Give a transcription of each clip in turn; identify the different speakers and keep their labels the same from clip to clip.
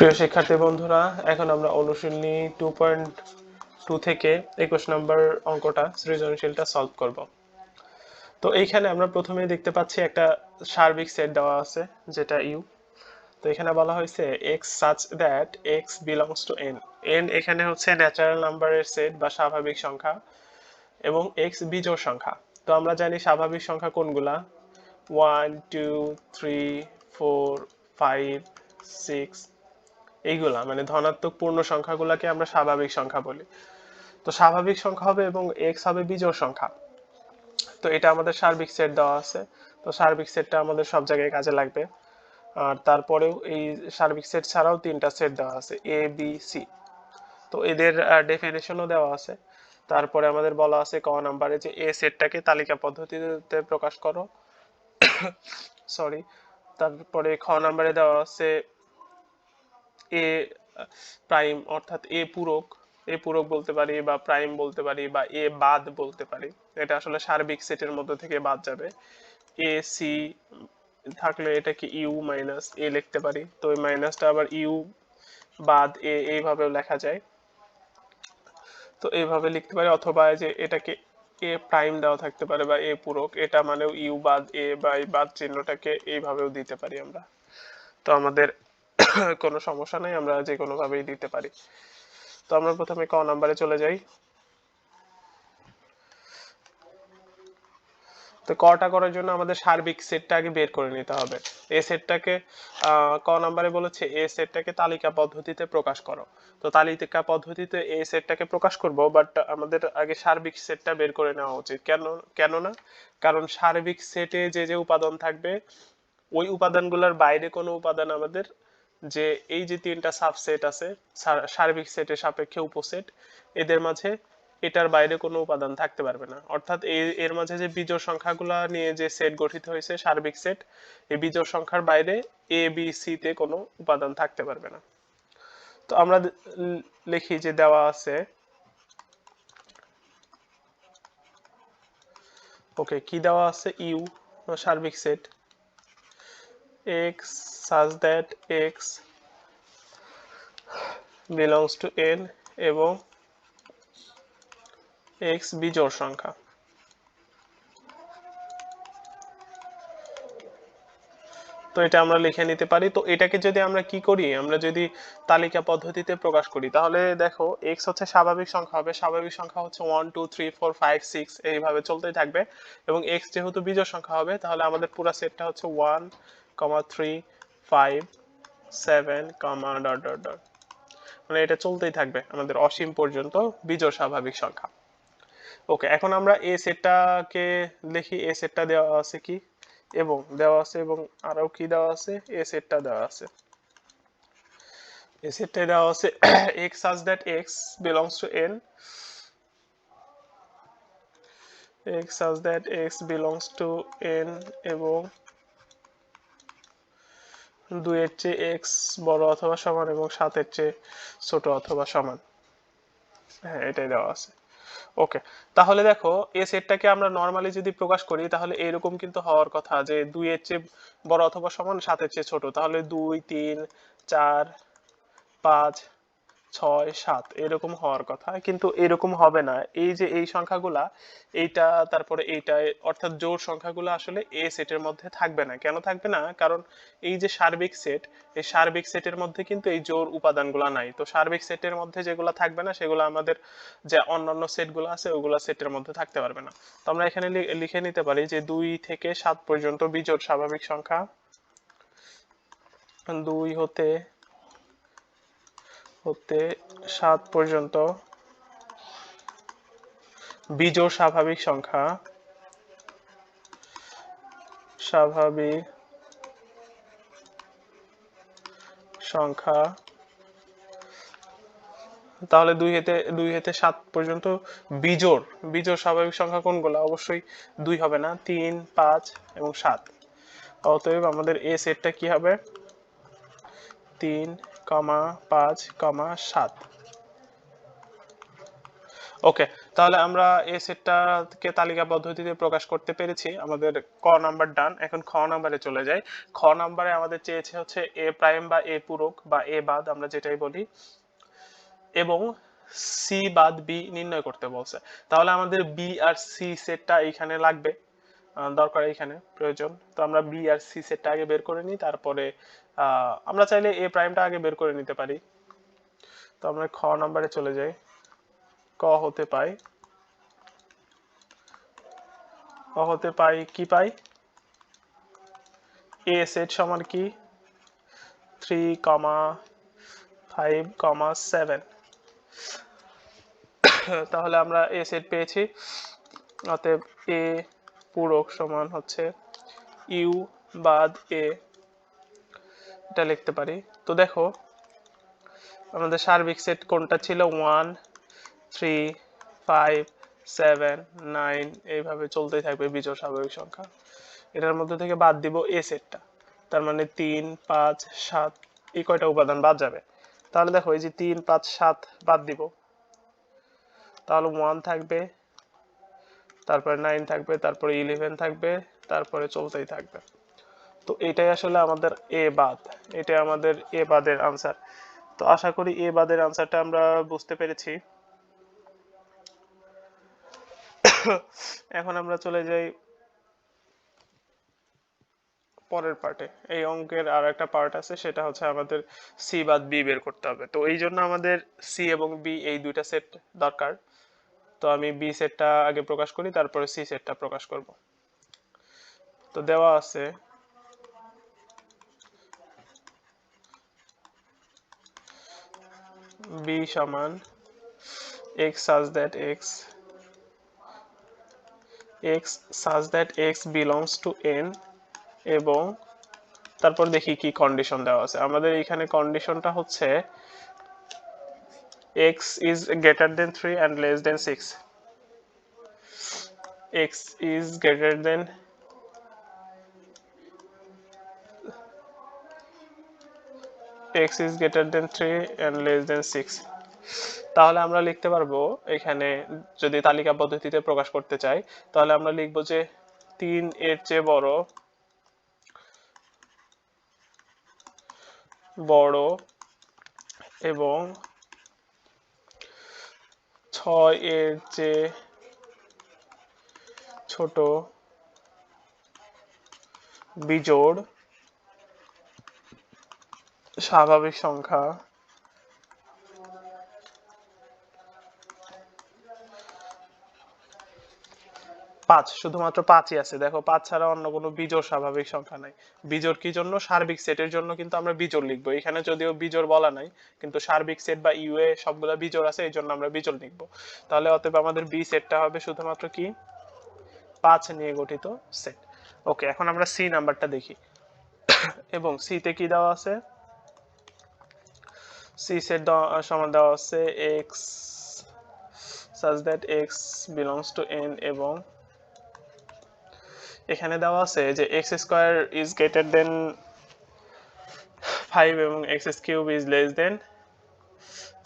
Speaker 1: প্রিয় শিক্ষার্থী বন্ধুরা, এখন আমরা অনুশীলনী টু পয়েন্ট টু থেকে একুশ নম্বর অঙ্কটা সৃজনশীলটা সলভ করব। তো এইখানে আমরা প্রথমেই দেখতে পাচ্ছি একটা সার্বিক সেট দেওয়া আছে, যেটা ইউ তো এখানে বলা হয়েছে X such that X belongs to N N এখানে হচ্ছে ন্যাচারাল নাম্বারের সেট বা স্বাভাবিক সংখ্যা এবং এক্স বিজোড় সংখ্যা। তো আমরা জানি স্বাভাবিক সংখ্যা কোনগুলা? One two three four five six এইগুলা মানে ধনাত্মক পূর্ণ সংখ্যাগুলোকে আমরা স্বাভাবিক সংখ্যা বলি। তো স্বাভাবিক সংখ্যা হবে এবং এক্স হবে বিজোড় সংখ্যা। তো এটা আমাদের সার্বিক সেট দেওয়া আছে। তো সার্বিক সেটটা আমাদের সব জায়গায় কাজে লাগবে। আর তারপরেও এই সার্বিক সেট ছাড়াও তিনটা সেট দেওয়া আছে এ বি সি তো এদের ডেফিনেশনও দেওয়া আছে। তারপরে আমাদের বলা আছে ক নাম্বারে যে এ সেটটাকে তালিকা পদ্ধতিতে প্রকাশ করো। সরি তারপরে খ নাম্বারে দেওয়া আছে এ প্রাইম অর্থাৎ এ পূরক এ পূরক বলতে পারি বা প্রাইম বলতে পারি বা এ বাদ বলতে পারি। এটা আসলে সার্বিক সেটের মধ্যে থেকে বাদ যাবে। এ সি থাকলে এটাকে ইউ মাইনাস এ লিখতে পারি। তো এই মাইনাসটা আবার ইউ বাদ এ এইভাবেও লেখা যায়। তো এইভাবে লিখতে পারি অথবা যে এটাকে এ প্রাইম দেওয়া থাকতে পারে বা এ পূরক, এটা মানেও ইউ বাদ এ বা এই বাদ চিহ্নটাকে এইভাবেও দিতে পারি আমরা। তো আমাদের কোনো সমস্যা নেই, আমরা যে কোনো ভাবেই দিতে পারি। তো আমরা প্রথমে ক নাম্বারে চলে যাই। তো কটা করার জন্য আমাদের সার্বিক সেটটা আগে বের করে নিতে হবে। এ সেটটাকে ক নাম্বারে বলেছে, এ সেটটাকে তালিকা পদ্ধতিতে প্রকাশ করো। তো তালিকা পদ্ধতিতে এ সেটটাকে প্রকাশ করব বাট আমাদের আগে সার্বিক সেটটা বের করে নেওয়া উচিত। কেন কেন না কারণ সার্বিক সেটে যে যে উপাদান থাকবে, ওই উপাদানগুলোর বাইরে কোনো উপাদান আমাদের যে এই যে তিনটা সাবসেট আছে সার্বিক সেটের সাপেক্ষে উপসেট, এদের মাঝে এটার বাইরে কোনো উপাদান থাকতে পারবে না। অর্থাৎ এর মাঝে যে বিজোড় সংখ্যাগুলো নিয়ে যে সেট গঠিত হয়েছে, সার্বিক সেট এই বিজোড় সংখ্যার বাইরে এ বি সি তে কোনো উপাদান থাকতে পারবে না। তো আমরা লিখি যে দেওয়া আছে, ওকে, কি দেওয়া আছে? ইউ সার্বিক set x such that x belongs to n এবং x বিজোড় সংখ্যা। তো এটা আমরা লিখে নিতে পারি। তো এটাকে যদি আমরা কি করি? আমরা যদি তালিকা পদ্ধতিতে প্রকাশ করি, তাহলে দেখো x হচ্ছে স্বাভাবিক সংখ্যা হবে। স্বাভাবিক সংখ্যা হচ্ছে one two three four five six এইভাবে চলতেই থাকবে। এবং x যেহেতু বিজোড় সংখ্যা হবে, তাহলে আমাদের পুরো সেটটা হচ্ছে one comma three five seven comma dot dot dot মানে এটা চলতেই থাকবে আমাদের অসীম পর্যন্ত বিজোড় স্বাভাবিক সংখ্যা। ওকে এখন আমরা এ সেটটাকে লিখি। এ সেটটা দেওয়া আছে কি? এবং দেওয়া আছে এবং আরও কি দেওয়া আছে? এ সেটটা দেওয়া আছে। এ সেটটা দেওয়া আছে x such that x belongs to n. X such that x belongs to n এবং দুইয়ের চেয়ে x বড় অথবা সমান এবং সাতের চেয়ে ছোট অথবা সমান। হ্যাঁ এটাই দেওয়া আছে। ওকে তাহলে দেখো এই সেটটাকে আমরা নরমালি যদি প্রকাশ করি, তাহলে এরকম কিন্তু হওয়ার কথা যে দুইয়ের চেয়ে বড় অথবা সমান, সাতের চেয়ে ছোট। তাহলে দুই, তিন, চার, পাঁচ ছয়, সাত এরকম হওয়ার কথা। কিন্তু এরকম হবে না। এই যে এই সংখ্যাগুলা, এইটা, তারপরে এইটা অর্থাৎ জোড় সংখ্যাগুলো আসলে এ সেটের মধ্যে থাকবে না। কেন থাকবে না? কারণ এই যে সার্বিক সেট এই সার্বিক সেটের মধ্যে কিন্তু এই জোড় উপাদানগুলো নাই। তো সার্বিক সেটের মধ্যে যেগুলো থাকবে না, সেগুলো আমাদের যে অন্যান্য সেটগুলো আছে, ওগুলো সেটের মধ্যে থাকতে পারবে না। তো আমরা এখানে লিখে নিতে পারি যে দুই থেকে সাত পর্যন্ত বিজোড় স্বাভাবিক সংখ্যা। দুই হতে হতে সাত পর্যন্ত। বিজোড় স্বাভাবিক সংখ্যা। স্বাভাবিক সংখ্যা। তাহলে দুই হেতে দুই হেতে সাত পর্যন্ত বিজোড়। বিজোড় স্বাভাবিক সংখ্যা কোনগুলো? অবশ্যই দুই হবে না, তিন, পাঁচ এবং সাত। অতএব আমাদের এ সেটটা কি হবে? তিন কমা পাঁচ, কমা সাত। ওকে, তাহলে আমরা এই সেটটাকে তালিকা পদ্ধতিতে প্রকাশ করতে পেরেছি। আমাদের ক নাম্বার ডান। এখন খ নাম্বারে চলে যাই। খ নাম্বারে আমাদের চেয়েছে হচ্ছে এ প্রাইম বা এ পূরক বা এ বাদ, আমরা যেটাই বলি। এবং সি বাদ বি নির্ণয় করতে বলছে। তাহলে আমাদের বি আর সি সেটটা এখানে লাগবে। দরকার এখানে প্রয়োজন। তো আমরা বি আর সি সেটটা আগে বের করে নিই, তারপরে আমরা চাইলে এ প্রাইমটা আগে বের করে নিতে পারি। তো আমরা খ নাম্বারে চলে যাই। ক হতে পাই। ক হতে পাই কি পাই? এ সেট সমান কি? Three comma five comma seven তাহলে আমরা এ সেট পেয়েছি। অতএব এ পূরক সমান হচ্ছে ইউ বাদ এ এটা লিখতে পারি। তো দেখো, আমাদের সার্বিক সেট কোনটা ছিল? One three five seven nine এইভাবে চলতেই থাকবে বিজোড় স্বাভাবিক সংখ্যা। এটার মধ্যে থেকে বাদ দিব এ সেটটা। তার মানে তিন, পাঁচ, সাত, এই কয়টা উপাদান বাদ যাবে। তাহলে দেখো, এই যে তিন, পাঁচ, সাত বাদ দিব। তাহলে ওয়ান থাকবে, তারপরে নাইন থাকবে, তারপরে ইলেভেন থাকবে, তারপরে চলতেই থাকবে। তো এটাই আসলে আমাদের এ বাদ। এটাই আমাদের এ বাদের আনসার তো আশা করি এ বাদের আনসারটা আমরা বুঝতে পেরেছি। এখন আমরা চলে যাই পরের পার্টে এই অঙ্কের আর একটা পার্ট আছে, সেটা হচ্ছে আমাদের সি বাদ বি বের করতে হবে। তো এই জন্য আমাদের সি এবং বি এই দুইটা সেট দরকার। তো আমি বি সেটটা আগে প্রকাশ করি, তারপরে সি সেটটা প্রকাশ করব। তো দেওয়া আছে b সমান x such that x x such that x belongs to n এবং তারপর দেখি কি কন্ডিশন দেওয়া আছে আমাদের এখানে কন্ডিশনটা হচ্ছে x is greater than 3 and less than 6 x is greater than x is greater than 3 and less than 6 তাহলে আমরা লিখতে পারব এখানে যদি তালিকা পদ্ধতিতে প্রকাশ করতে চাই, তাহলে আমরা লিখব যে তিন এর চেয়ে বড় বড় এবং ছয় এর চেয়ে ছোট বিজোড় স্বাভাবিক সংখ্যা। পাঁচ, শুধুমাত্র পাঁচই আছে। দেখো, পাঁচ ছাড়া অন্য কোনো বিজোড় স্বাভাবিক সংখ্যা নাই। বিজোড় কি জন্য? সার্বিক সেটের জন্য কিন্তু আমরা বিজোড় লিখব। এখানে যদিও বিজোড় বলা নাই, কিন্তু সার্বিক সেট বা ইউএ সবগুলা বিজোড় আছে, এই জন্য আমরা বিজোড় লিখব। তাহলে অতএব আমাদের বি সেটটা হবে শুধুমাত্র কি? পাঁচ নিয়ে গঠিত সেট। ওকে, এখন আমরা সি নাম্বারটা দেখি। এবং সিতে কি দেওয়া আছে? সি সেট সমান দেওয়া আছে X such that x belongs to n এবং এখানে দেওয়া আছে যে X square is greater than five এবং X cube is less than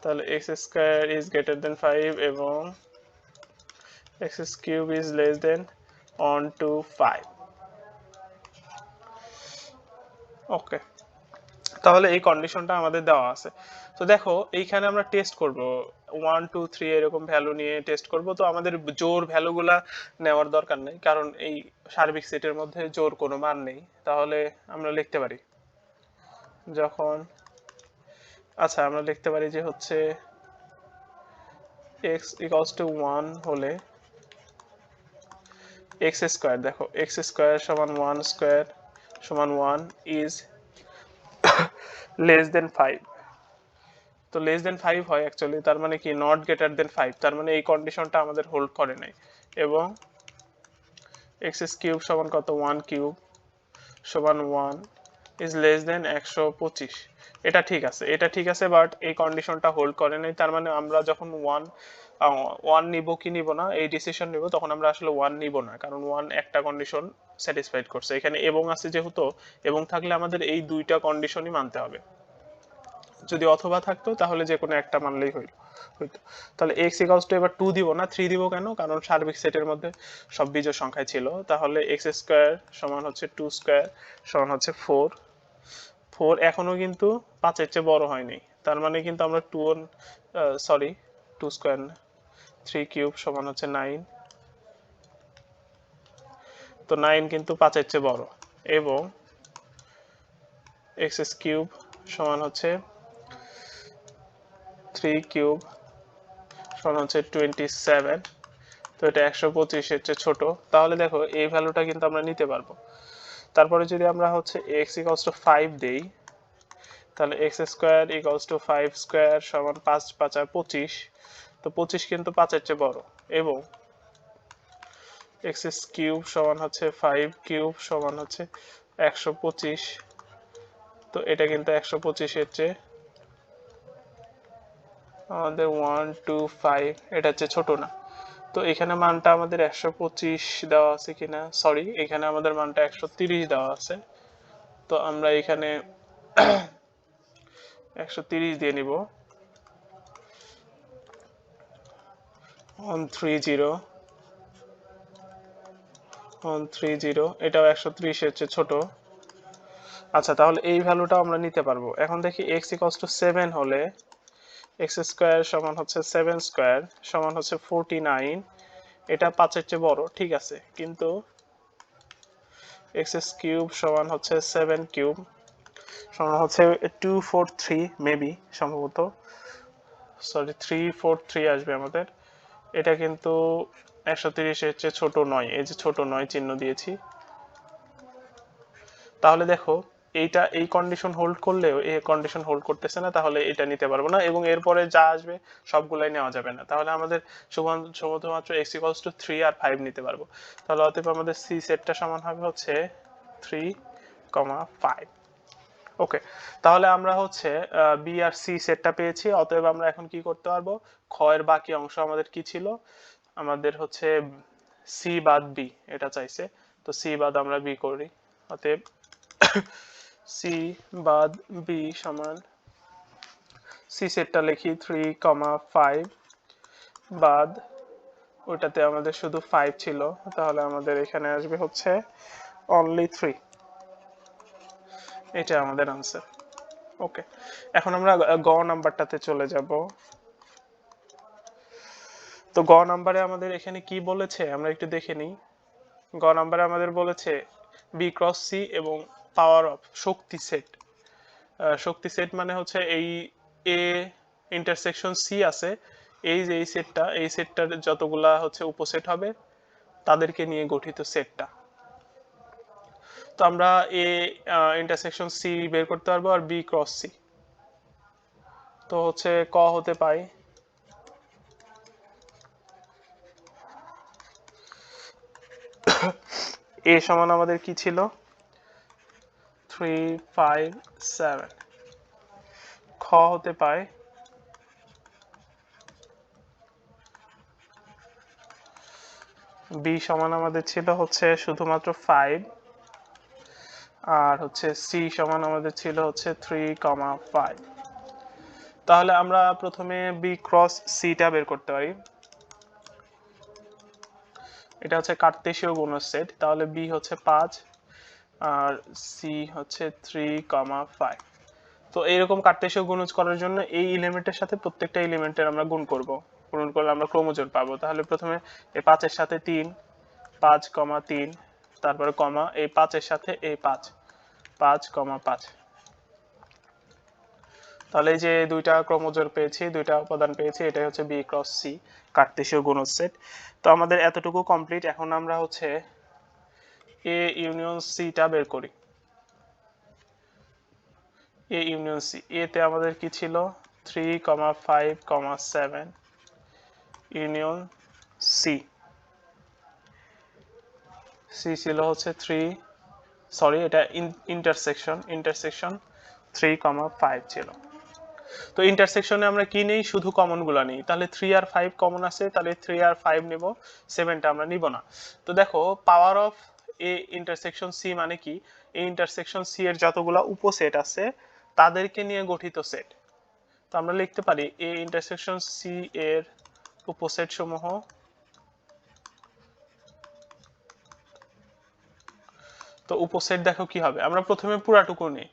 Speaker 1: তাহলে X square is greater than five এবং X cube is less than one two five okay তাহলে এই কন্ডিশনটা আমাদের দেওয়া আছে। তো দেখো, এইখানে আমরা টেস্ট করব। ওয়ান টু থ্রি এরকম ভ্যালু নিয়ে টেস্ট করব। তো আমাদের জোর ভ্যালুগুলা নেওয়ার দরকার নেই। কারণ এই সার্বিক সেটের মধ্যে জোর কোনো মান নেই। তাহলে আমরা লিখতে পারি। যখন আচ্ছা আমরা লিখতে পারি যে হচ্ছে এক্স ইকলস টু ওয়ান হলে এক্স স্কোয়ার দেখো এক্স স্কোয়ার সমান ওয়ান স্কোয়ার সমান one is less than five তো লেস দেন ফাইভ হয় অ্যাকচুয়ালি তার মানে কি নট গ্রেটার দেন ফাইভ তার মানে এই কন্ডিশনটা আমাদের হোল্ড করে নাই। এবং এক্স এস কিউব সমান কত? ওয়ান কিউব সমান ওয়ান ইজ লেস দেন একশো পঁচিশ। এটা ঠিক আছে, এটা ঠিক আছে বাট এই কন্ডিশনটা হোল্ড করে নাই। তার মানে আমরা যখন ওয়ান ওয়ান নিব কি নিব না, এই ডিসিশন নিব, তখন আমরা আসলে ওয়ান নিব না, কারণ ওয়ান একটা কন্ডিশন স্যাটিসফাইড করছে। এখানে এবং আছে যেহেতু, এবং থাকলে আমাদের এই দুইটা কন্ডিশনই মানতে হবে। যদি অথবা থাকতো, তাহলে যে কোনো একটা মানলেই হইল হইতো। তাহলে এক্স ইকালস টু এবার টু দিব না থ্রি দিব কেন? কারণ সার্বিক সেটের মধ্যে সব বিজোড় সংখ্যায় ছিল। তাহলে এক্স স্কোয়ার সমান হচ্ছে টু স্কোয়ার সমান হচ্ছে ফোর ফোর এখনও কিন্তু পাঁচের চেয়ে বড় হয়নি। তার মানে কিন্তু আমরা টু সরি টু স্কোয়ার না থ্রি কিউব সমান হচ্ছে নাইন তো নাইন কিন্তু পাঁচের চেয়ে বড়। এবং এক্স কিউব সমান হচ্ছে থ্রি কিউব সমান হচ্ছে টোয়েন্টি সেভেন তো এটা একশো পঁচিশের চেয়ে ছোট। তাহলে দেখো, এই ভ্যালুটা কিন্তু আমরা নিতে পারব। তারপরে যদি আমরা হচ্ছে এক্স ইকলস টু ফাইভ দেই, তাহলে X square equals two five square সমান পাঁচ পাঁচ আর পঁচিশ। তো পঁচিশ কিন্তু পাঁচের চেয়ে বড়। এবং এক্স কিউব সমান হচ্ছে ফাইভ কিউব সমান হচ্ছে একশো পঁচিশ। তো এটা কিন্তু একশো পঁচিশের চেয়ে আমাদের ওয়ান টু ফাইভ এটা হচ্ছে ছোট না। তো এখানে মানটা আমাদের একশো পঁচিশ দেওয়া আছে কিনা? সরি এখানে আমাদের মানটা একশো তিরিশ দেওয়া আছে। তো আমরা এখানে একশো তিরিশ দিয়ে নিব। One three zero one three zero এটাও একশো ত্রিশের চেয়ে ছোট। আচ্ছা তাহলে এই ভ্যালুটা আমরা নিতে পারব। এখন দেখি এক্স ইকলস টু সেভেন হলে এক্স স্কোয়ার সমান হচ্ছে সেভেন স্কোয়ার সমান হচ্ছে ফোরটি নাইন। এটা পাঁচের চেয়ে বড়, ঠিক আছে। কিন্তু এক্স কিউব সমান হচ্ছে সেভেন কিউব সমান হচ্ছে টু ফোর থ্রি, মেবি, সম্ভবত। সরি, থ্রি ফোর থ্রি আসবে আমাদের। এটা কিন্তু একশো তিরিশের চেয়ে ছোট নয়, এই যে ছোট নয় চিহ্ন দিয়েছি। তাহলে দেখো এইটা এই কন্ডিশন হোল্ড করলেও এই কন্ডিশন হোল্ড করতেছে না, তাহলে এটা নিতে পারব না এবং এরপরে যা আসবে সবগুলাই নেওয়া যাবে না। তাহলে আমাদের শুধুমাত্র এক্স ইকলস টু থ্রি আর ফাইভ নিতে পারব। তাহলে অতএব আমাদের সি সেটটা সমান হবে হচ্ছে থ্রি কমা ফাইভ ওকে তাহলে আমরা হচ্ছে বি আর সি সেটটা পেয়েছি। অতএব আমরা এখন কি করতে পারব? ক্ষয়ের বাকি অংশ আমাদের কি ছিল? আমাদের হচ্ছে সি বাদ বি এটা চাইছে। তো সি বাদ আমরা বি করি। অতএব সি বাদ বি সমান সি সেটটা লিখি থ্রি কমা ফাইভ বাদ ওইটাতে আমাদের শুধু ফাইভ ছিল, তাহলে আমাদের এখানে আসবে হচ্ছে অনলি থ্রি এটা আমাদের আনসার ওকে এখন আমরা গ নাম্বারটাতে চলে যাব। তো গ নাম্বারে আমাদের এখানে কি বলেছে? আমরা একটু দেখে নিই। গ নাম্বারে আমাদের বলেছে বি ক্রস সি এবং পাওয়ার অফ শক্তি সেট। শক্তি সেট মানে হচ্ছে এই এ ইন্টারসেকশন সি আছে, এই যে এই সেটটা, এই সেটটার যতগুলা হচ্ছে উপসেট হবে, তাদেরকে নিয়ে গঠিত সেটটা। তো আমরা এ ইন্টারসেকশন সি বের করতে পারব আর বি ক্রস সি তো হচ্ছে ক হতে পাই। এ সমান আমাদের কি ছিল? থ্রি ফাইভ সেভেন খ হতে পায় বি সমান আমাদের ছিল হচ্ছে শুধুমাত্র ফাইভ আর হচ্ছে সি সমান আমাদের ছিল হচ্ছে থ্রি কমা ফাইভ তাহলে আমরা প্রথমে বি ক্রস সিটা বের করতে পারি। এটা হচ্ছে কার্তেশীয় গুণের সেট তাহলে বি হচ্ছে পাঁচ আর সি হচ্ছে থ্রি কমা ফাইভ তো এইরকম কার্তেশীয় গুণজ করার জন্য এই এলিমেন্টের সাথে প্রত্যেকটা এলিমেন্টের আমরা গুণ করব। গুণ করলে আমরা ক্রোমোজোর পাবো। তাহলে প্রথমে এই পাঁচের সাথে তিন, পাঁচ কমা তিন, তারপরে কমা এই পাঁচের সাথে এই পাঁচ পাঁচ কমা পাঁচ। তাহলে এই যে দুইটা ক্রোমোজোর পেয়েছি, দুইটা উপাদান পেয়েছি, এটাই হচ্ছে বি ক্রস সি কার্তেশীয় গুণজ সেট তো আমাদের এতটুকু কমপ্লিট এখন আমরা হচ্ছে এ ইউনিয়ন সিটা বের করি। এ ইউনিয়ন সি এতে আমাদের কি ছিল? Three comma five comma seven union C C ছিল হচ্ছে থ্রি সরি এটা intersection intersection three comma five ছিল। তো ইন্টারসেকশনে আমরা কি নেই? শুধু কমনগুলা নেই। তাহলে থ্রি আর ফাইভ কমন আছে, তাহলে থ্রি আর ফাইভ নেব সেভেনটা আমরা নিব না। তো দেখো power of A intersection C মানে কি? এই ইন্টারসেকশন সি এর যতগুলা উপসেট আছে, তাদেরকে নিয়ে গঠিত সেট তো আমরা লিখতে পারি এ ইন্টারসেকশন সি এর উপসেট সমূহ তো উপসেট দেখো কি হবে? আমরা প্রথমে পুরাটুকু নিই।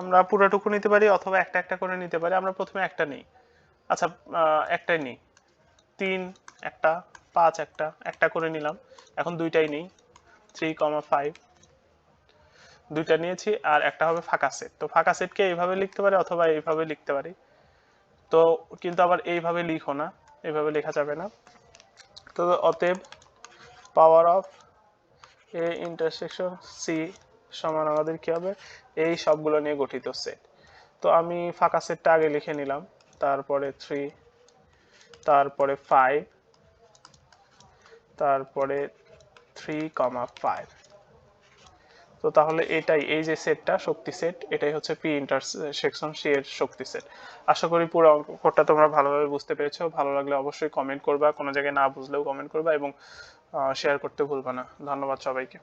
Speaker 1: আমরা পুরাটুকু নিতে পারি অথবা একটা একটা করে নিতে পারি, আমরা প্রথমে একটা নিই। আচ্ছা একটাই নিই। তিন, একটা পাঁচ একটা একটা করে নিলাম। এখন দুইটাই নেই থ্রি কমা ফাইভ দুইটা নিয়েছি আর একটা হবে ফাঁকা সেট তো ফাঁকা সেটকে এইভাবে লিখতে পারি অথবা এইভাবে লিখতে পারি? তো কিন্তু আবার এইভাবে লিখো না, এইভাবে লেখা যাবে না। তো অতএব power of A intersection C সমান আমাদের কি হবে? এই সবগুলো নিয়ে গঠিত সেট তো আমি ফাঁকা সেটটা আগে লিখে নিলাম, তারপরে থ্রি তারপরে ফাইভ তারপরে থ্রি কমা ফাইভ তো তাহলে এটাই, এই যে সেটটা শক্তি সেট এটাই হচ্ছে পি ইন্টারসেকশন সি এর শক্তি সেট আশা করি পুরো অঙ্কটা তোমরা ভালোভাবে বুঝতে পেরেছ। ভালো লাগলে অবশ্যই কমেন্ট করবা, কোনো জায়গায় না বুঝলেও কমেন্ট করবা এবং শেয়ার করতে ভুলবা না। ধন্যবাদ সবাইকে।